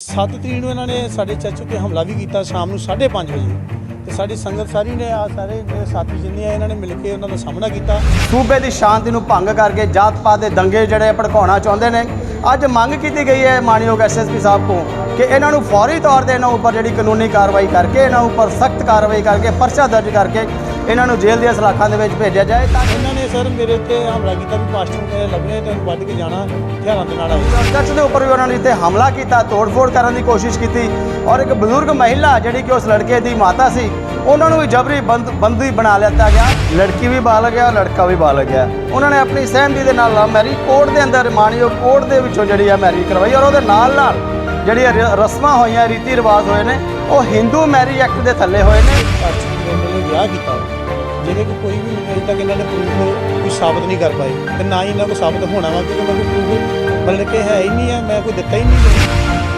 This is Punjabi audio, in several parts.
7 ਤਰੀਕ ਨੂੰ ਇਹਨਾਂ ਨੇ ਸਾਡੇ ਚਰਚ ਉੱਤੇ ਹਮਲਾ ਵੀ ਕੀਤਾ ਸ਼ਾਮ ਨੂੰ 5:30 ਵਜੇ। ਤੇ ਸਾਡੀ ਸੰਗਤ ਸਾਰੀ ਨੇ ਆ ਸਾਰੇ ਮੇਰੇ ਸਾਥੀ ਜਿੰਨੇ ਆ, ਇਹਨਾਂ ਨੇ ਮਿਲ ਕੇ ਉਹਨਾਂ ਦਾ ਸਾਹਮਣਾ ਕੀਤਾ। ਸੂਬੇ ਦੀ ਸ਼ਾਂਤੀ ਨੂੰ ਭੰਗ ਕਰਕੇ ਜਾਤ ਪਾਤ ਦੇ ਦੰਗੇ ਜਿਹੜੇ ਭੜਕਾਉਣਾ ਚਾਹੁੰਦੇ ਨੇ। ਅੱਜ ਮੰਗ ਕੀਤੀ ਗਈ ਹੈ ਮਾਨਯੋਗ ਐਸਐਸਪੀ ਸਾਹਿਬ ਕੋ ਕਿ ਇਹਨਾਂ ਨੂੰ ਫੌਰੀ ਤੌਰ ਤੇ ਇਹਨਾਂ ਉੱਪਰ ਜਿਹੜੀ ਕਾਨੂੰਨੀ ਕਾਰਵਾਈ ਕਰਕੇ, ਇਹਨਾਂ ਉੱਪਰ ਸਖਤ ਕਾਰਵਾਈ ਕਰਕੇ, ਪਰਚਾ ਦਰਜ ਕਰਕੇ ਇਹਨਾਂ ਨੂੰ ਜੇਲ੍ਹ ਦੀਆਂ ਸਲਾਖਾਂ ਦੇ ਵਿੱਚ ਭੇਜਿਆ ਜਾਏ ਤਾਂ ਇਹਨਾਂ ਨੇ ਸਰ ਮੇਰੇ ਉੱਤੇ ਹਮਲਾ ਕੀਤਾ ਵੀ ਪਾਸਟਰ ਨੂੰ ਮੇਰੇ ਲੱਭਣੇ ਤੇ ਵੱਢ ਕੇ ਜਾਣਾ ਹਥਿਆਰਾਂ ਦੇ ਨਾਲ ਚਰਚ ਦੇ ਉੱਪਰ ਵੀ ਉਹਨਾਂ ਨੇ ਇੱਥੇ ਹਮਲਾ ਕੀਤਾ ਤੋੜਫੋੜ ਕਰਨ ਦੀ ਕੋਸ਼ਿਸ਼ ਕੀਤੀ ਔਰ ਇੱਕ ਬਜ਼ੁਰਗ ਮਹਿਲਾ ਜਿਹੜੀ ਕਿ ਉਸ ਲੜਕੇ ਦੀ ਮਾਤਾ ਸੀ ਉਹਨਾਂ ਨੂੰ ਵੀ ਜਬਰੀ ਬੰਦ ਬਣਾ ਲਿੱਤਾ ਗਿਆ। ਲੜਕੀ ਵੀ ਬਾਲਗ ਗਿਆ ਲੜਕਾ ਵੀ ਬਾਲਗ ਗਿਆ ਉਹਨਾਂ ਨੇ ਆਪਣੀ ਸਹਿਮਤੀ ਦੇ ਨਾਲ ਲਵ ਮੈਰਿਜ ਕੋਰਟ ਦੇ ਅੰਦਰ ਮਾਨਯੋਗ ਕੋਰਟ ਦੇ ਵਿੱਚੋਂ ਜਿਹੜੀ ਆ ਮੈਰਿਜ ਕਰਵਾਈ ਔਰ ਉਹਦੇ ਨਾਲ ਨਾਲ ਜਿਹੜੀਆਂ ਰਸਮਾਂ ਹੋਈਆਂ ਰੀਤੀ ਰਿਵਾਜ ਹੋਏ ਨੇ ਉਹ ਹਿੰਦੂ ਮੈਰਿਜ ਐਕਟ ਦੇ ਥੱਲੇ ਹੋਏ ਨੇ। ਮੇਰੇ ਵਿਆਹ ਕੀਤਾ। ਜਿਹਦੇ ਕਿ ਕੋਈ ਵੀ ਮੈਨੂੰ ਅਜੇ ਤੱਕ ਇਹਨਾਂ ਨੇ ਪ੍ਰੂਫ ਕੋਈ ਸਾਬਤ ਨਹੀਂ ਕਰ ਪਾਏ ਤੇ ਨਾ ਹੀ ਇਹਨਾਂ ਕੋਲ ਸਾਬਤ ਹੋਣਾ ਵਾ, ਕਿਉਂਕਿ ਮੇਰੇ ਕੋਲ ਪ੍ਰੂਫ ਮਤਲਬ ਕਿ ਹੈ ਹੀ ਨਹੀਂ ਹੈ ਮੈਂ ਕੋਈ ਦਿੱਤਾ ਹੀ ਨਹੀਂ।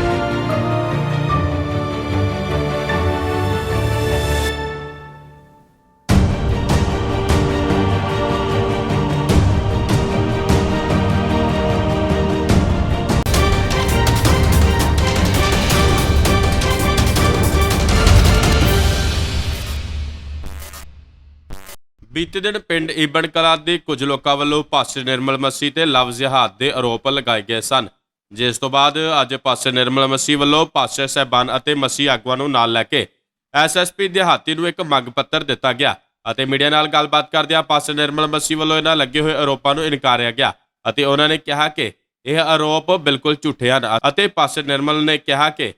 ਬੀਤੇ ਦਿਨ ਪਿੰਡ ਈਬਨ ਕਲਾਂ ਦੇ ਕੁਝ ਲੋਕਾਂ ਵੱਲੋਂ ਪਾਸੇ ਨਿਰਮਲ ਮੱਸੀ ਤੇ ਲਵ ਜਿਹਾਦ ਦੇ ਆਰੋਪ ਲਗਾਏ ਗਏ ਸਨ। ਜਿਸ ਤੋਂ ਬਾਅਦ ਅੱਜ ਪਾਸੇ ਨਿਰਮਲ ਮੱਸੀ ਵੱਲੋਂ ਪਾਸਟਰ ਸਹਿਬਾਨ ਅਤੇ ਮੱਸੀ ਆਗੂਆਂ ਨੂੰ ਨਾਲ ਲੈ ਕੇ ਐਸਐਸਪੀ ਦਿਹਾਤੀ ਨੂੰ ਇੱਕ ਮੰਗ ਪੱਤਰ ਦਿੱਤਾ ਗਿਆ ਅਤੇ ਮੀਡੀਆ ਨਾਲ ਗੱਲਬਾਤ ਕਰਦਿਆਂ ਪਾਸੇ ਨਿਰਮਲ ਮੱਸੀ ਵੱਲੋਂ ਇਹਨਾਂ ਲੱਗੇ ਹੋਏ ਆਰੋਪਾਂ ਨੂੰ ਇਨਕਾਰਿਆ ਗਿਆ ਅਤੇ ਉਹਨਾਂ ਨੇ ਕਿਹਾ ਕਿ ਇਹ ਆਰੋਪ ਬਿਲਕੁਲ ਝੂਠੇ ਹਨ ਅਤੇ ਪਾਸੇ ਨਿਰਮਲ ਨੇ ਕਿਹਾ ਕਿ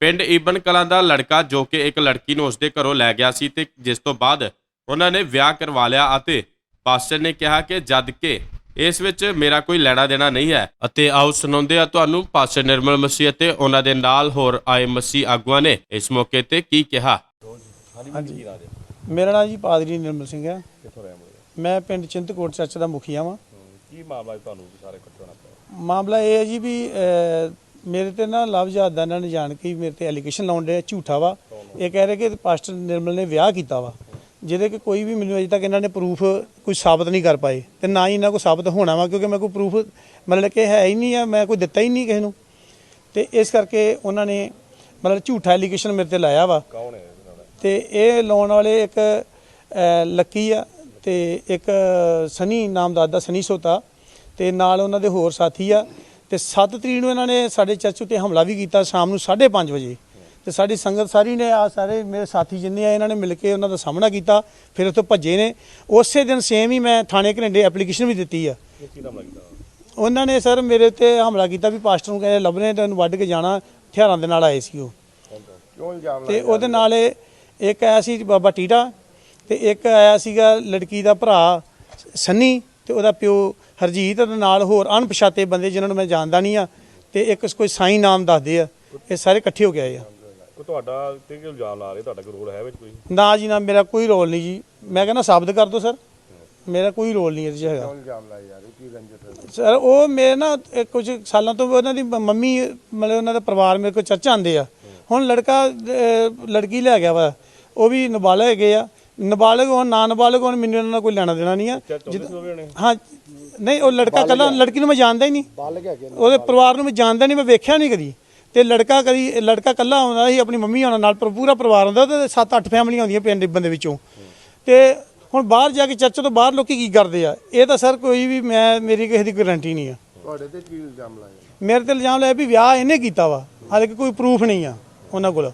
ਪਿੰਡ ਈਬਨ ਕਲਾਂ ਦਾ ਲੜਕਾ ਜੋ ਕਿ ਇੱਕ ਲੜਕੀ ਨੂੰ ਉਸਦੇ ਘਰੋਂ ਲੈ ਗਿਆ ਸੀ ਤੇ ਜਿਸ ਤੋਂ ਬਾਅਦ ਉਹਨਾਂ ਨੇ ਵਿਆਹ ਕਰਵਾ ਲਿਆ ਅਤੇ ਪਾਸਟਰ ਨੇ ਕਿਹਾ ਕਿ ਜਦ ਕਿ ਇਸ ਵਿੱਚ ਮੇਰਾ ਕੋਈ ਲੈਣਾ ਦੇਣਾ ਨਹੀਂ ਹੈ। ਅਤੇ ਆਓ ਸੁਣਾਉਂਦੇ ਆ ਤੁਹਾਨੂੰ ਪਾਸਟਰ ਨਿਰਮਲ ਮਸੀਹ ਅਤੇ ਉਹਨਾਂ ਦੇ ਨਾਲ ਹੋਰ ਆਏ ਮਸੀਹ ਆਗੂਆਂ ਨੇ ਇਸ ਮੌਕੇ ਤੇ ਕੀ ਕਿਹਾ। ਹਾਂਜੀ। ਮੇਰਾ ਨਾਮ ਜੀ ਪਾਦਰੀ ਨਿਰਮਲ ਸਿੰਘ ਹੈ। ਕਿੱਥੋਂ ਰਹਿਣ ਵਾਲੇ ਮੈਂ ਪਿੰਡ ਚਿੰਤਕੋਟ ਚਰਚ ਦਾ ਮੁਖੀਆ ਵਾਂ। ਕੀ ਮਾਮਲਾ ਹੈ ਤੁਹਾਨੂੰ ਸਾਰੇ ਇਕੱਠੇ ਹੋਣਾ ਪਿਆ? ਮਾਮਲਾ ਇਹ ਹੈ ਜੀ ਵੀ ਮੇਰੇ ਤੇ ਨਾ ਲਵਜਾਦ ਦਾ ਇਹਨਾਂ ਨੇ ਜਾਣ ਕੇ ਹੀ ਮੇਰੇ ਤੇ ਐਲੀਗੇਸ਼ਨ ਲਾਉਣ ਦੇ ਝੂਠਾ ਵਾ। ਇਹ ਕਹਿ ਰਹੇ ਕਿ ਪਾਸਟਰ ਨਿਰਮਲ ਨੇ ਵਿਆਹ ਕੀਤਾ ਵਾ। ਜਿਹਦੇ ਕਿ ਕੋਈ ਵੀ ਮੈਨੂੰ ਅਜੇ ਤੱਕ ਇਹਨਾਂ ਨੇ ਪ੍ਰੂਫ ਕੋਈ ਸਾਬਤ ਨਹੀਂ ਕਰ ਪਾਏ ਤੇ ਨਾ ਹੀ ਇਹਨਾਂ ਕੋਲ ਸਾਬਤ ਹੋਣਾ ਵਾ ਕਿਉਂਕਿ ਮੈਂ ਕੋਈ ਪ੍ਰੂਫ ਮਤਲਬ ਕਿ ਹੈ ਹੀ ਨਹੀਂ ਆ ਮੈਂ ਕੋਈ ਦਿੱਤਾ ਹੀ ਨਹੀਂ ਕਿਸੇ ਨੂੰ। ਤੇ ਇਸ ਕਰਕੇ ਉਹਨਾਂ ਨੇ ਮਤਲਬ ਝੂਠਾ ਐਲੀਗੇਸ਼ਨ ਮੇਰੇ ਤੇ ਲਾਇਆ ਵਾ। ਕੌਣ ਹੈ ਤੇ ਇਹ ਲਾਉਣ ਵਾਲੇ ਇੱਕ ਲੱਕੀ ਆ ਤੇ ਇੱਕ ਸਨੀ ਨਾਮ ਦਾ ਦਾ ਸਨੀ ਸੋਤਾ ਤੇ ਨਾਲ ਉਹਨਾਂ ਦੇ ਹੋਰ ਸਾਥੀ ਆ। ਤੇ 7 ਤਰੀਕ ਨੂੰ ਇਹਨਾਂ ਨੇ ਸਾਡੇ ਚਰਚ ਉੱਤੇ ਹਮਲਾ ਵੀ ਕੀਤਾ ਸ਼ਾਮ ਨੂੰ 5:30 ਵਜੇ। ਤੇ ਸਾਡੀ ਸੰਗਤ ਸਾਰੀ ਨੇ ਆ ਸਾਰੇ ਮੇਰੇ ਸਾਥੀ ਜਿੰਨੇ ਆ ਇਹਨਾਂ ਨੇ ਮਿਲ ਕੇ ਉਹਨਾਂ ਦਾ ਸਾਹਮਣਾ ਕੀਤਾ ਫਿਰ ਉੱਥੋਂ ਭੱਜੇ ਨੇ। ਉਸੇ ਦਿਨ ਸੇਮ ਹੀ ਮੈਂ ਥਾਣੇ ਘਰਿੰਡੇ ਐਪਲੀਕੇਸ਼ਨ ਵੀ ਦਿੱਤੀ ਆ। ਉਹਨਾਂ ਨੇ ਸਰ ਮੇਰੇ ਉੱਤੇ ਹਮਲਾ ਕੀਤਾ ਵੀ ਪਾਸਟਰ ਨੂੰ ਕਹਿੰਦੇ ਲੱਭਣੇ ਤੇ ਉਹਨੂੰ ਵੱਢ ਕੇ ਜਾਣਾ ਹਥਿਆਰਾਂ ਦੇ ਨਾਲ ਆਏ ਸੀ ਉਹ। ਕਿਉਂ ਇਲਜ਼ਾਮ ਤੇ ਉਹਦੇ ਨਾਲ ਇੱਕ ਆਇਆ ਸੀ ਬਾਬਾ ਟੀਟਾ ਤੇ ਇੱਕ ਆਇਆ ਸੀਗਾ ਲੜਕੀ ਦਾ ਭਰਾ ਸੰਨੀ ਤੇ ਉਹਦਾ ਪਿਓ ਹਰਜੀਤ ਤੇ ਨਾਲ ਹੋਰ ਅਣਪਛਾਤੇ ਬੰਦੇ ਜਿਨ੍ਹਾਂ ਨੂੰ ਮੈਂ ਜਾਣਦਾ ਨਹੀਂ ਆ ਤੇ ਇੱਕ ਕੋਈ ਸਾਈ ਨਾਮ ਦੱਸਦੇ ਆ ਇਹ ਸਾਰੇ ਇਕੱਠੇ ਹੋ ਕੇ ਆਏ ਆ। ਤੁਹਾਡਾ ਤੇ ਕਿ ਇਲਜ਼ਾਮ ਲਾ ਰਹੇ ਤੁਹਾਡਾ ਕੋਈ ਰੋਲ ਹੈ ਵਿੱਚ ਕੋਈ? ਨਾ ਜੀ ਨਾ ਮੇਰਾ ਕੋਈ ਰੋਲ ਨਹੀਂ ਜੀ। ਮੈਂ ਕਹਿੰਦਾ ਸਾਬਤ ਕਰ ਦਿਓ ਸਰ। ਮੇਰਾ ਕੋਈ ਰੋਲ ਨਹੀਂ ਇਹਦੇ 'ਚ ਹੈਗਾ। ਇਲਜ਼ਾਮ ਯਾਰ ਇਹ ਕੀ ਰੰਜਿਤ ਸਰ ਉਹ ਮੇਰੇ ਨਾ ਇਹ ਕੁਝ ਸਾਲਾਂ ਤੋਂ ਉਹਨਾਂ ਦੀ ਮ- ਮੰਮੀ ਮਤਲਬ ਉਹਨਾਂ ਦਾ ਪਰਿਵਾਰ ਮੇਰੇ ਕੋਲ ਚਰਚ ਆਉਂਦੇ ਆ। ਹੁਣ ਲੜਕਾ ਅਹ, ਲੜਕੀ ਲੈ ਗਿਆ ਵਾ। ਉਹ ਵੀ ਨਾਬਾਲਗ ਹੈਗੇ ਆ। ਨਾਬਾਲਗ ਹੋਣ ਨਾ ਨਾਬਾਲਗ ਹੋਣ ਮੈਨੂੰ ਉਹਨਾਂ ਨਾਲ ਕੋਈ ਲੈਣਾ ਦੇਣਾ ਨਹੀਂ ਆ। ਹਾਂ ਨਹੀਂ ਉਹ ਲੜਕਾ ਕੱਲਾ ਲੜਕੀ ਨੂੰ ਮੈਂ ਜਾਣਦਾ ਹੀ ਨਹੀਂ। ਉਹਦੇ ਪਰਿਵਾਰ ਨੂੰ ਮੈਂ ਜਾਣਦਾ ਨਹੀਂ ਮੈਂ ਵੇਖਿਆ ਨਹੀਂ ਕਦੀ। ਤੇ ਲੜਕਾ ਕਦੀ ਲੜਕਾ ਕੱਲਾ ਆਉਂਦਾ ਸੀ ਆਪਣੀ ਮੰਮੀ ਆਉਣਾ ਨਾਲ ਪਰ ਪੂਰਾ ਪਰਿਵਾਰ ਹੁੰਦਾ ਤੇ 7-8 ਫੈਮਲੀਆਂ ਆਉਂਦੀਆਂ ਪਿੰਡ ਬੰਦੇ ਵਿੱਚੋਂ। ਤੇ ਹੁਣ ਬਾਹਰ ਜਾ ਕੇ ਚਰਚ ਤੋਂ ਬਾਹਰ ਲੋਕੀ ਕੀ ਕਰਦੇ ਆ? ਇਹ ਤਾਂ ਸਰ ਕੋਈ ਵੀ ਮੈਂ ਮੇਰੀ ਕਿਸੇ ਦੀ ਗਾਰੰਟੀ ਨਹੀਂ ਆ। ਤੁਹਾਡੇ ਤੇ ਕੀ ਇਲਜ਼ਾਮ ਲਾਇਆ ਮੇਰੇ ਤੇ ਇਲਜ਼ਾਮ ਲਾਇਆ ਵੀ ਵਿਆਹ ਇਹਨੇ ਕੀਤਾ ਵਾ। ਹਾਲੇ ਕਿ ਕੋਈ ਪ੍ਰੂਫ ਨਹੀਂ ਆ ਉਹਨਾਂ ਕੋਲ।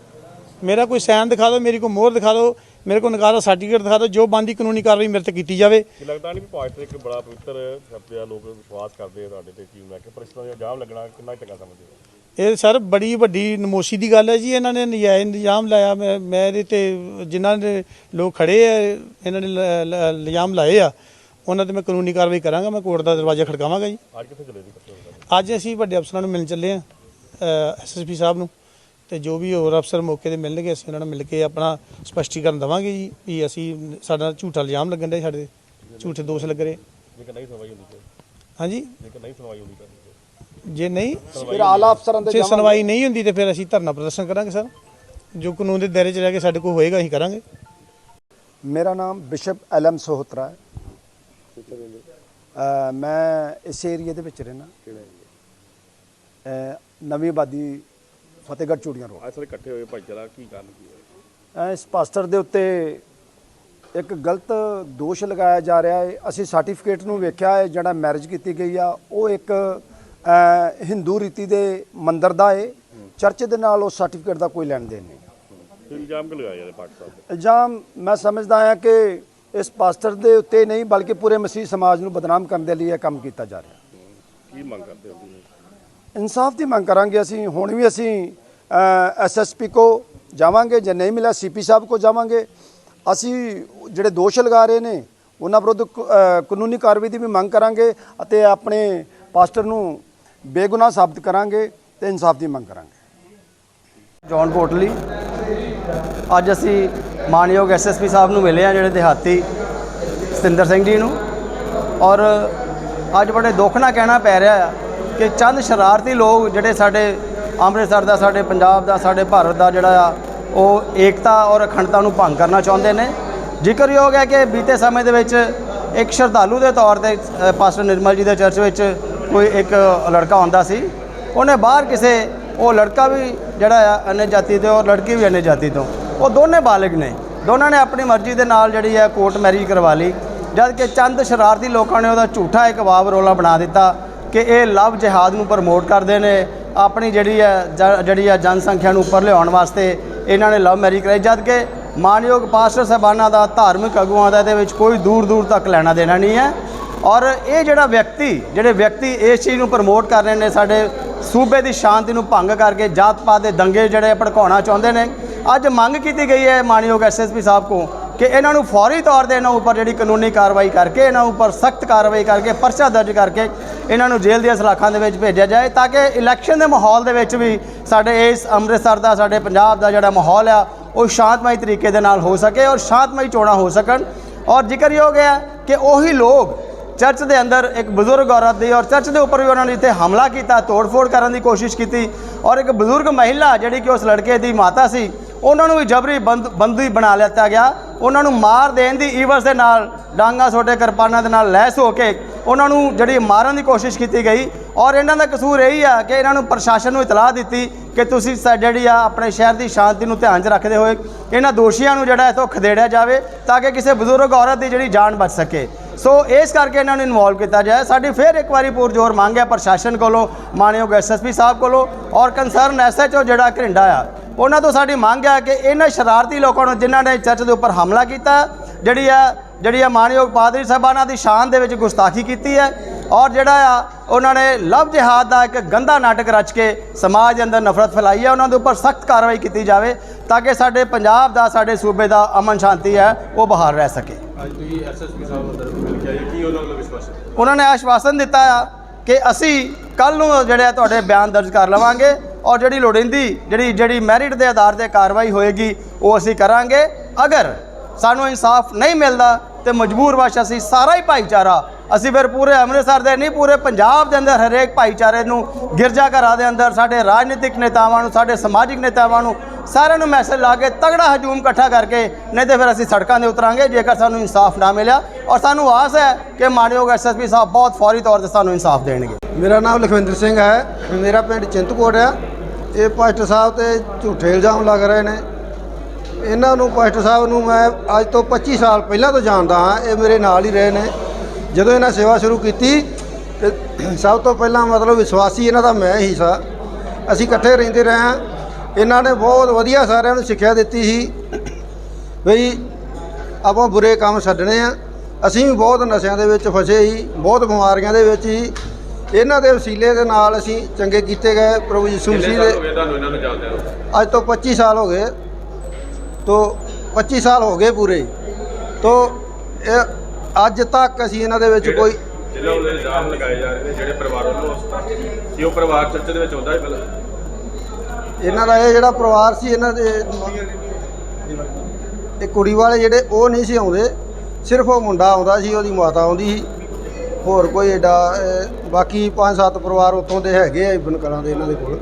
ਮੇਰਾ ਕੋਈ ਸਾਈਨ ਦਿਖਾ ਦਿਓ ਮੇਰੀ ਕੋਈ ਮੋਹਰ ਦਿਖਾ ਦਿਓ ਮੇਰੇ ਕੋਲ ਨਿਕਾਹ ਦਾ ਸਰਟੀਫਿਕੇਟ ਦਿਖਾ ਦਿਓ ਜੋ ਬੰਦੀ ਕਾਨੂੰਨੀ ਕਾਰਵਾਈ ਮੇਰੇ ਤੇ ਕੀਤੀ ਜਾਵੇ। ਕੀ ਲੱਗਦਾ ਨਹੀਂ ਵੀ ਪਾਸਟਰ ਇੱਕ ਬੜਾ ਪਵਿੱਤਰ ਸ਼ਬਦ ਆ ਲੋਕ ਵਿਸ਼ਵਾਸ ਕਰਦੇ ਆ ਤੁਹਾਡੇ ਤੇ ਕੀ ਮੈਂ ਕਿ ਪਰ ਇਸ ਤਰ੍ਹਾਂ ਦਾ ਇਲਜ਼ਾਮ ਲੱਗਣਾ ਕਿੰਨਾ ਚੰਗਾ ਸਮਝਦੇ ਹੋ ਇਹ ਸਰ ਬੜੀ ਵੱਡੀ ਨਮੋਸ਼ੀ ਦੀ ਗੱਲ ਹੈ ਜੀ ਇਹਨਾਂ ਨੇ ਨਜਾਇਜ਼ ਇਲਜ਼ਾਮ ਲਾਇਆ। ਮੈਂ ਮੈਂ ਇਹਦੇ ਤੇ ਜਿਨ੍ਹਾਂ ਦੇ ਲੋਕ ਖੜੇ ਆ ਇਹਨਾਂ ਨੇ ਇਲਜ਼ਾਮ ਲਾਏ ਆ ਉਹਨਾਂ ਤੇ ਮੈਂ ਕਾਨੂੰਨੀ ਕਾਰਵਾਈ ਕਰਾਂਗਾ ਮੈਂ ਕੋਰਟ ਦਾ ਦਰਵਾਜ਼ਾ ਖੜਕਾਵਾਂਗਾ ਜੀ। ਅੱਜ ਕਿੱਥੇ ਚਲੇ ਜੀ ਇਕੱਠੇ ਹੋ ਕੇ? ਅੱਜ ਅਸੀਂ ਵੱਡੇ ਅਫਸਰਾਂ ਨੂੰ ਮਿਲਣ ਚੱਲੇ ਆ ਐਸਐਸਪੀ ਸਾਹਿਬ ਨੂੰ ਤੇ ਜੋ ਵੀ ਹੋਰ ਅਫਸਰ ਮੌਕੇ ਤੇ ਮਿਲਣਗੇ ਅਸੀਂ ਉਹਨਾਂ ਨਾਲ ਮਿਲ ਕੇ ਆਪਣਾ ਸਪਸ਼ਟੀਕਰਨ ਦਵਾਂਗੇ ਜੀ ਵੀ ਅਸੀਂ ਸਾਡਾ ਝੂਠਾ ਇਲਜ਼ਾਮ ਲੱਗਣ ਦੇ ਸਾਡੇ ਤੇ, ਝੂਠੇ ਦੋਸ਼ ਲੱਗ ਰਹੇ। ਜੇਕਰ ਨਹੀਂ ਸੁਣਵਾਈ ਹੁੰਦੀ ਤੇ ਹਾਂਜੀ? ਜੇਕਰ ਨਹੀਂ ਸੁਣਵਾਈ ਹੁੰਦੀ ਤਾਂ ਜੇ ਨਹੀਂ ਫਿਰ ਆਲਾ ਅਫਸਰਾਂ ਜੇ ਸੁਣਵਾਈ ਨਹੀਂ ਹੁੰਦੀ ਤੇ ਫਿਰ ਅਸੀਂ ਧਰਨਾ ਪ੍ਰਦਰਸ਼ਨ ਕਰਾਂਗੇ ਸਰ। ਜੋ ਕਾਨੂੰਨ ਦੇ ਦਾਇਰੇ 'ਚ ਰਹਿ ਕੇ ਸਾਡੇ ਕੋਲ ਹੋਏਗਾ ਅਸੀਂ ਕਰਾਂਗੇ। ਮੇਰਾ ਨਾਮ ਬਿਸ਼ਪ ਐਲਐਮ ਸੋਹਤਰਾ ਹੈ। ਅ, ਮੈਂ ਇਸ ਏਰੀਆ ਦੇ ਵਿੱਚ ਰਹਿਣਾ ਨਵੀਂ ਆਬਾਦੀ ਫਤਿਹਗੜ੍ਹ ਚੂੜੀਆਂ ਰੋਡ। ਅੱਜ ਸਾਰੇ ਇਕੱਠੇ ਹੋਏ ਭਾਈਚਾਰਾ ਕੀ ਕਾਰਨ ਕੀ ਹੈ? ਇਸ ਪਾਸਟਰ ਦੇ ਉੱਤੇ ਇੱਕ ਗਲਤ ਦੋਸ਼ ਲਗਾਇਆ ਜਾ ਰਿਹਾ ਹੈ। ਅਸੀਂ ਸਰਟੀਫਿਕੇਟ ਨੂੰ ਵੇਖਿਆ ਹੈ ਜਿਹੜਾ ਮੈਰਿਜ ਕੀਤੀ ਗਈ ਆ ਉਹ ਇੱਕ ਹਿੰਦੂ ਰੀਤੀ ਦੇ ਮੰਦਿਰ ਦਾ ਹੈ ਚਰਚ ਦੇ ਨਾਲ ਉਸ ਸਰਟੀਫਿਕੇਟ ਦਾ ਕੋਈ ਲੈਣ ਦੇਣ ਨਹੀਂ। ਇਲਜ਼ਾਮ ਕਿ ਲਗਾਇਆ ਜਾ ਰਿਹਾ ਪਾਕਿਸਤਾਨ ਤੇ ਇਲਜ਼ਾਮ ਮੈਂ ਸਮਝਦਾ ਹਾਂ ਕਿ ਇਸ ਪਾਸਟਰ ਦੇ ਉੱਤੇ ਨਹੀਂ ਬਲਕਿ ਪੂਰੇ ਮਸੀਹ ਸਮਾਜ ਨੂੰ ਬਦਨਾਮ ਕਰਨ ਦੇ ਲਈ ਇਹ ਕੰਮ ਕੀਤਾ ਜਾ ਰਿਹਾ। ਕੀ ਮੰਗ ਕਰਦੇ ਹੋ ਤੁਸੀਂ? ਇਨਸਾਫ ਦੀ ਮੰਗ ਕਰਾਂਗੇ ਅਸੀਂ। ਹੁਣ ਵੀ ਅਸੀਂ ਐਸਐਸਪੀ ਕੋ ਜਾਵਾਂਗੇ ਜੇ ਨਹੀਂ ਮਿਲਿਆ ਸੀਪੀ ਸਾਹਿਬ ਕੋ ਜਾਵਾਂਗੇ। ਅਸੀਂ ਜਿਹੜੇ ਦੋਸ਼ ਲਗਾ ਰਹੇ ਨੇ ਉਹਨਾਂ ਵਿਰੁੱਧ ਕ- ਅ, ਕਾਨੂੰਨੀ ਕਾਰਵਾਈ ਦੀ ਵੀ ਮੰਗ ਕਰਾਂਗੇ ਅਤੇ ਆਪਣੇ ਪਾਸਟਰ ਨੂੰ ਬੇਗੁਨਾਹ ਸਾਬਤ ਕਰਾਂਗੇ ਤੇ ਇਨਸਾਫ ਦੀ ਮੰਗ ਕਰਾਂਗੇ। ਜੌਨ ਕੋਟਲੀ ਅੱਜ ਅਸੀਂ ਮਾਨਯੋਗ ਐਸਐਸਪੀ ਸਾਹਿਬ ਨੂੰ ਮਿਲੇ ਆ ਜਿਹੜੇ ਦਿਹਾਤੀ ਸਤਿੰਦਰ ਸਿੰਘ ਜੀ ਨੂੰ। ਔਰ ਅੱਜ ਬੜੇ ਦੁੱਖ ਨਾਲ ਕਹਿਣਾ ਪੈ ਰਿਹਾ ਆ ਕਿ ਚੰਦ ਸ਼ਰਾਰਤੀ ਲੋਕ ਜਿਹੜੇ ਸਾਡੇ ਅੰਮ੍ਰਿਤਸਰ ਦਾ ਸਾਡੇ ਪੰਜਾਬ ਦਾ ਸਾਡੇ ਭਾਰਤ ਦਾ ਜਿਹੜਾ ਆ ਉਹ ਏਕਤਾ ਔਰ ਅਖੰਡਤਾ ਨੂੰ ਭੰਗ ਕਰਨਾ ਚਾਹੁੰਦੇ ਨੇ। ਜ਼ਿਕਰਯੋਗ ਹੈ ਕਿ ਬੀਤੇ ਸਮੇਂ ਦੇ ਵਿੱਚ ਇੱਕ ਸ਼ਰਧਾਲੂ ਦੇ ਤੌਰ ਤੇ ਅ, ਪਾਸਟਰ ਨਿਰਮਲ ਜੀ ਦੇ ਚਰਚ ਵਿੱਚ ਕੋਈ ਇੱਕ ਲੜਕਾ ਹੁੰਦਾ ਸੀ, ਉਹਨੇ ਬਾਹਰ ਕਿਸੇ, ਉਹ ਲੜਕਾ ਵੀ ਜਿਹੜਾ ਆ ਅਨੇ ਜਾਤੀ ਤੋਂ, ਔਰ ਲੜਕੀ ਵੀ ਅਨੇ ਜਾਤੀ ਤੋਂ, ਉਹ ਦੋਨੇ ਬਾਲਗ ਨੇ। ਦੋਨਾਂ ਨੇ ਆਪਣੀ ਮਰਜ਼ੀ ਦੇ ਨਾਲ ਜਿਹੜੀ ਹੈ ਕੋਰਟ ਮੈਰਿਜ ਕਰਵਾ ਲਈ। ਜਦ ਕਿ ਚੰਦ ਸ਼ਰਾਰਤੀ ਲੋਕਾਂ ਨੇ ਉਹਦਾ ਝੂਠਾ ਇੱਕ ਵਾਬ ਰੋਲਾ ਬਣਾ ਦਿੱਤਾ ਕਿ ਇਹ ਲਵ ਜਿਹਾਦ ਨੂੰ ਪ੍ਰਮੋਟ ਕਰਦੇ ਨੇ, ਆਪਣੀ ਜਿਹੜੀ ਹੈ ਜਿਹੜੀ ਹੈ ਜਨਸੰਖਿਆ ਨੂੰ ਉੱਪਰ ਲਿਆਉਣ ਵਾਸਤੇ ਇਹਨਾਂ ਨੇ ਲਵ ਮੈਰਿਜ ਕਰਾਈ। ਜਦ ਕਿ ਮਾਨਯੋਗ ਪਾਸਟਰ ਸਾਹਿਬਾਨਾਂ ਦਾ ਧਾਰਮਿਕ ਅਗੂਆਂ ਦਾ ਇਹਦੇ ਵਿੱਚ ਕੋਈ ਦੂਰ ਦੂਰ ਤੱਕ ਲੈਣਾ ਦੇਣਾ ਨਹੀਂ ਹੈ। ਔਰ ਇਹ ਜਿਹੜਾ ਵਿਅਕਤੀ, ਜਿਹੜੇ ਵਿਅਕਤੀ ਇਸ ਚੀਜ਼ ਨੂੰ ਪ੍ਰਮੋਟ ਕਰ ਰਹੇ ਨੇ, ਸਾਡੇ ਸੂਬੇ ਦੀ ਸ਼ਾਂਤੀ ਨੂੰ ਭੰਗ ਕਰਕੇ ਜਾਤ ਪਾਤ ਦੇ ਦੰਗੇ ਜਿਹੜੇ ਭੜਕਾਉਣਾ ਚਾਹੁੰਦੇ ਨੇ, ਅੱਜ ਮੰਗ ਕੀਤੀ ਗਈ ਹੈ ਮਾਨਯੋਗ ਐਸਐਸਪੀ ਸਾਹਿਬ ਕੋ ਕਿ ਇਹਨਾਂ ਨੂੰ ਫੌਰੀ ਤੌਰ ਤੇ ਇਹਨਾਂ ਉੱਪਰ ਜਿਹੜੀ ਕਾਨੂੰਨੀ ਕਾਰਵਾਈ ਕਰਕੇ, ਇਹਨਾਂ ਉੱਪਰ ਸਖਤ ਕਾਰਵਾਈ ਕਰਕੇ, ਪਰਚਾ ਦਰਜ ਕਰਕੇ ਇਹਨਾਂ ਨੂੰ ਜੇਲ੍ਹ ਦੀਆਂ ਸਲਾਖਾਂ ਦੇ ਵਿੱਚ ਭੇਜਿਆ ਜਾਏ ਤਾਂ ਕਿ ਇਲੈਕਸ਼ਨ ਦੇ ਮਾਹੌਲ ਦੇ ਵਿੱਚ ਵੀ ਸਾਡੇ ਇਸ ਅੰਮ੍ਰਿਤਸਰ ਦਾ, ਸਾਡੇ ਪੰਜਾਬ ਦਾ ਜਿਹੜਾ ਮਾਹੌਲ ਆ, ਉਹ ਸ਼ਾਂਤਮਈ ਤਰੀਕੇ ਦੇ ਨਾਲ ਹੋ ਸਕੇ ਔਰ ਸ਼ਾਂਤਮਈ ਚੋਣਾਂ ਹੋ ਸਕਣ। ਔਰ ਜ਼ਿਕਰਯੋਗ ਹੈ ਕਿ ਉਹੀ ਲੋਕ ਚਰਚ ਦੇ ਅੰਦਰ ਇੱਕ ਬਜ਼ੁਰਗ ਔਰਤ ਦੀ ਔਰ ਚਰਚ ਦੇ ਉੱਪਰ ਵੀ ਉਹਨਾਂ ਨੇ ਇੱਥੇ ਹਮਲਾ ਕੀਤਾ, ਤੋੜਫੋੜ ਕਰਨ ਦੀ ਕੋਸ਼ਿਸ਼ ਕੀਤੀ ਔਰ ਇੱਕ ਬਜ਼ੁਰਗ ਮਹਿਲਾ ਜਿਹੜੀ ਕਿ ਉਸ ਲੜਕੇ ਦੀ ਮਾਤਾ ਸੀ, ਉਹਨਾਂ ਨੂੰ ਵੀ ਜਬਰੀ ਬੰਦ, ਬੰਦੀ ਬਣਾ ਲਿੱਤਾ ਗਿਆ। ਉਹਨਾਂ ਨੂੰ ਮਾਰ ਦੇਣ ਦੀ ਈਵਸ ਦੇ ਨਾਲ, ਡਾਂਗਾ ਛੋਟੇ ਕਿਰਪਾਨਾਂ ਦੇ ਨਾਲ ਲੈਸ ਹੋ ਕੇ ਉਹਨਾਂ ਨੂੰ ਜਿਹੜੀ ਮਾਰਨ ਦੀ ਕੋਸ਼ਿਸ਼ ਕੀਤੀ ਗਈ ਔਰ ਇਹਨਾਂ ਦਾ ਕਸੂਰ ਇਹੀ ਆ ਕਿ ਇਹਨਾਂ ਨੂੰ ਪ੍ਰਸ਼ਾਸਨ ਨੂੰ ਇਤਲਾਹ ਦਿੱਤੀ ਕਿ ਤੁਸੀਂ ਸਾ- ਜਿਹੜੀ ਆ ਆਪਣੇ ਸ਼ਹਿਰ ਦੀ ਸ਼ਾਂਤੀ ਨੂੰ ਧਿਆਨ 'ਚ ਰੱਖਦੇ ਹੋਏ ਇਹਨਾਂ ਦੋਸ਼ੀਆਂ ਨੂੰ ਜਿਹੜਾ ਇਥੋਂ ਖਦੇੜਿਆ ਜਾਵੇ ਤਾਂ ਕਿ ਕਿਸੇ ਬਜ਼ੁਰਗ ਔਰਤ ਦੀ ਜਿਹੜੀ ਜਾਨ ਬਚ ਸਕੇ। ਸੋ ਇਸ ਕਰਕੇ ਇਹਨਾਂ ਨੂੰ ਇਨਵੋਲਵ ਕੀਤਾ ਜਾਏ। ਸਾਡੀ ਫਿਰ ਇੱਕ ਵਾਰੀ ਪੁਰਜੋਰ ਮੰਗ ਹੈ ਪ੍ਰਸ਼ਾਸਨ ਕੋਲੋਂ, ਮਾਨਯੋਗ ਐਸਐਸਪੀ ਸਾਹਿਬ ਕੋਲੋਂ ਔਰ ਕੰਸਰਨ ਐਸਐਚਓ ਜਿਹੜਾ ਘਰਿੰਡਾ ਆ, ਉਹਨਾਂ ਤੋਂ ਸਾਡੀ ਮੰਗ ਹੈ ਕਿ ਇਹਨਾਂ ਸ਼ਰਾਰਤੀ ਲੋਕਾਂ ਨੂੰ ਜਿਨ੍ਹਾਂ ਨੇ ਚਰਚ ਦੇ ਉੱਪਰ ਹਮਲਾ ਕੀਤਾ, ਜਿਹੜੀ ਆ ਜਿਹੜੀ ਆ ਮਾਨਯੋਗ ਪਾਦਰੀ ਸਾਹਿਬਾਨਾਂ ਦੀ ਸ਼ਾਨ ਦੇ ਵਿੱਚ ਗੁਸਤਾਖੀ ਕੀਤੀ ਹੈ ਔਰ ਜਿਹੜਾ ਆ, ਉਹਨਾਂ ਨੇ ਲਵ ਜਿਹਾਦ ਦਾ ਇੱਕ ਗੰਦਾ ਨਾਟਕ ਰਚ ਕੇ ਸਮਾਜ ਦੇ ਅੰਦਰ ਨਫ਼ਰਤ ਫੈਲਾਈ ਹੈ, ਉਹਨਾਂ ਦੇ ਉੱਪਰ ਸਖਤ ਕਾਰਵਾਈ ਕੀਤੀ ਜਾਵੇ ਤਾਂ ਕਿ ਸਾਡੇ ਪੰਜਾਬ ਦਾ, ਸਾਡੇ ਸੂਬੇ ਦਾ ਅਮਨ ਸ਼ਾਂਤੀ ਹੈ, ਉਹ ਬਹਾਲ ਰਹਿ ਸਕੇ। ਅੱਜ ਤੁਸੀਂ ਐਸਐਸਪੀ ਸਾਹਿਬ ਅੰਦਰ ਮਿਲ ਕੇ ਕੀ ਉਹਨਾਂ ਵੱਲੋਂ ਵਿਸ਼ਵਾਸ ਉਹਨਾਂ ਨੇ ਆਸ਼ਵਾਸਨ ਦਿੱਤਾ ਆ ਕਿ ਅਸੀਂ ਕੱਲ ਨੂੰ ਜਿਹੜੇ ਆ ਤੁਹਾਡੇ ਬਿਆਨ ਦਰਜ ਕਰ ਲਵਾਂਗੇ ਔਰ ਜਿਹੜੀ ਲੋੜੀਂਦੀ, ਜਿਹੜੀ ਜਿਹੜੀ ਮੈਰਿਟ ਦੇ ਆਧਾਰ ਤੇ ਕਾਰਵਾਈ ਹੋਏਗੀ, ਉਹ ਅਸੀਂ ਕਰਾਂਗੇ। ਅਗਰ ਸਾਨੂੰ ਇਨਸਾਫ ਨਹੀਂ ਮਿਲਦਾ ਤੇ ਮਜਬੂਰ ਵਸ਼ ਅਸੀਂ ਸਾਰਾ ਹੀ ਭਾਈਚਾਰਾ ਅਸੀਂ ਫਿਰ ਪੂਰੇ ਅੰਮ੍ਰਿਤਸਰ ਦੇ ਨਹੀਂ, ਪੂਰੇ ਪੰਜਾਬ ਦੇ ਅੰਦਰ ਹਰੇਕ ਭਾਈਚਾਰੇ ਨੂੰ ਗਿਰਜਾ ਘਰਾਂ ਦੇ ਅੰਦਰ, ਸਾਡੇ ਰਾਜਨੀਤਿਕ ਨੇਤਾਵਾਂ ਨੂੰ, ਸਾਡੇ ਸਮਾਜਿਕ ਨੇਤਾਵਾਂ ਨੂੰ ਸਾਰਿਆਂ ਨੂੰ ਮੈਸੇਜ ਲਾ ਕੇ ਤਗੜਾ ਹਜੂਮ ਇਕੱਠਾ ਕਰਕੇ ਨਹੀਂ ਤੇ ਫਿਰ ਅਸੀਂ ਸੜਕਾਂ ਦੇ ਉਤਰਾਂਗੇ, ਜੇਕਰ ਸਾਨੂੰ ਇਨਸਾਫ ਨਾ ਮਿਲਿਆ। ਔਰ ਸਾਨੂੰ ਆਸ ਹੈ ਕਿ ਮਾਨਯੋਗ ਐਸਐਸਪੀ ਸਾਹਿਬ ਬਹੁਤ ਫੌਰੀ ਤੌਰ ਤੇ ਸਾਨੂੰ ਇਨਸਾਫ ਦੇਣਗੇ। ਮੇਰਾ ਨਾਮ ਲਖਵਿੰਦਰ ਸਿੰਘ ਹੈ, ਮੇਰਾ ਪਿੰਡ ਚਿੰਤਕੋਟ ਹੈ ਇਹ ਪਾਸਟਰ ਸਾਹਿਬ ਤੇ ਝੂਠੇ ਇਲਜ਼ਾਮ ਲੱਗ ਰਹੇ ਨੇ। ਇਹਨਾਂ ਨੂੰ ਪਾਸਟਰ ਸਾਹਿਬ ਨੂੰ ਮੈਂ ਅੱਜ ਤੋਂ 25 ਸਾਲ ਪਹਿਲਾਂ ਤੋਂ ਜਾਣਦਾ ਹਾਂ, ਇਹ ਮੇਰੇ ਨਾਲ ਹੀ ਰਹੇ ਨੇ। ਜਦੋਂ ਇਹਨਾਂ ਸੇਵਾ ਸ਼ੁਰੂ ਕੀਤੀ ਤੇ ਸਭ ਤੋਂ ਪਹਿਲਾਂ ਮਤਲਬ ਵਿਸ਼ਵਾਸੀ ਇਹਨਾਂ ਦਾ ਮੈਂ ਹੀ ਸਾਂ। ਅਸੀਂ ਇਕੱਠੇ ਰਹਿੰਦੇ ਰਹੇ ਹਾਂ। ਇਹਨਾਂ ਨੇ ਬਹੁਤ ਵਧੀਆ ਸਾਰਿਆਂ ਨੂੰ ਸਿੱਖਿਆ ਦਿੱਤੀ ਸੀ। ਬਈ ਆਪਾਂ ਬੁਰੇ ਕੰਮ ਛੱਡਣੇ ਆ। ਅਸੀਂ ਵੀ ਬਹੁਤ ਨਸ਼ਿਆਂ ਦੇ ਵਿੱਚ ਫਸੇ ਸੀ ਬਹੁਤ ਬਿਮਾਰੀਆਂ ਦੇ ਵਿੱਚ ਸੀ। ਇਹਨਾਂ ਦੇ ਵਸੀਲੇ ਦੇ ਨਾਲ ਅਸੀਂ ਚੰਗੇ ਕੀਤੇ ਗਏ। ਪ੍ਰਭੂ ਯਿਸੂ ਮਸੀਹ ਦੇ ਅੱਜ ਤੋਂ 25 ਸਾਲ ਹੋ ਗਏ। ਤੋਂ 25 ਸਾਲ ਹੋ ਗਏ ਪੂਰੇ। ਤੋਂ ਇਹ ਅੱਜ ਤੱਕ ਅਸੀਂ ਇਹਨਾਂ ਦੇ ਵਿੱਚ ਕੋਈ ਜਿਹਨਾਂ ਵੱਲੋਂ ਇਲਜ਼ਾਮ ਲਗਾਏ ਜਾ ਰਹੇ ਨੇ ਜਿਹੜੇ ਪਰਿਵਾਰ ਵੱਲੋਂ ਕਿ ਉਹ ਪਰਿਵਾਰ ਚਰਚ ਦੇ ਵਿੱਚ ਹੁੰਦਾ ਹੈ ਪਹਿਲਾਂ? ਇਹਨਾਂ ਦਾ ਇਹ ਜਿਹੜਾ ਪਰਿਵਾਰ ਸੀ ਇਹਨਾਂ ਦੇ ਇਹ ਕੁੜੀ ਵਾਲੇ ਜਿਹੜੇ ਉਹ ਨਹੀਂ ਸੀ ਆਉਂਦੇ ਸਿਰਫ ਉਹ ਮੁੰਡਾ ਆਉਂਦਾ ਸੀ ਉਹਦੀ ਮਾਤਾ ਆਉਂਦੀ ਸੀ। ਹੋਰ ਕੋਈ ਏਡਾ ਅਹ, ਬਾਕੀ ਪੰਜ ਸੱਤ ਪਰਿਵਾਰ ਉੱਥੋਂ ਦੇ ਹੈਗੇ ਆ ਇਬਨ ਕਲਾਂ ਦੇ ਇਹਨਾਂ ਦੇ ਕੋਲ।